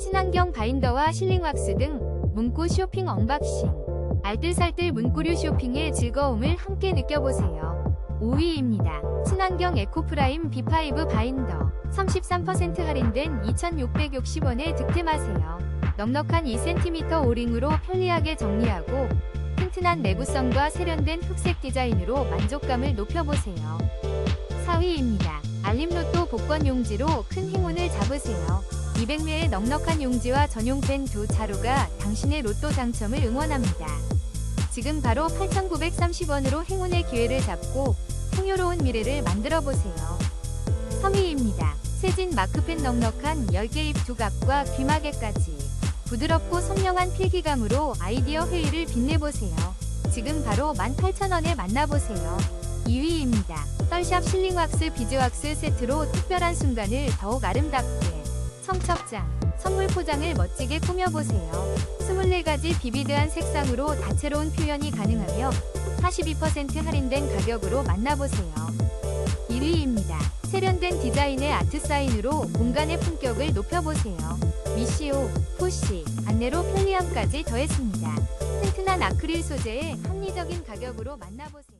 친환경 바인더와 실링 왁스 등 문구 쇼핑 언박싱. 알뜰살뜰 문구류 쇼핑의 즐거움을 함께 느껴보세요. 5위입니다. 친환경 에코프라임 B5 바인더 33% 할인된 2,660원에 득템하세요. 넉넉한 2cm 오링으로 편리하게 정리하고 튼튼한 내구성과 세련된 흑색 디자인으로 만족감을 높여보세요. 4위입니다. 알림로또 복권 용지로 큰 행운을 잡으세요. 200매의 넉넉한 용지와 전용펜 두 자루가 당신의 로또 당첨을 응원합니다. 지금 바로 8,930원으로 행운의 기회를 잡고 풍요로운 미래를 만들어 보세요. 3위입니다. 세진 마크펜 넉넉한 10개 입 두갑과 귀마개까지 부드럽고 선명한 필기감으로 아이디어 회의를 빛내보세요. 지금 바로 18,000원에 만나보세요. 2위입니다. 썰샵 실링왁스 비즈왁스 세트로 특별한 순간을 더욱 아름답게 청첩장, 선물 포장을 멋지게 꾸며보세요. 24가지 비비드한 색상으로 다채로운 표현이 가능하며 42% 할인된 가격으로 만나보세요. 1위입니다. 세련된 디자인의 아트 사인으로 공간의 품격을 높여보세요. 미시오, 푸시, 안내로 편리함까지 더했습니다. 튼튼한 아크릴 소재의 합리적인 가격으로 만나보세요.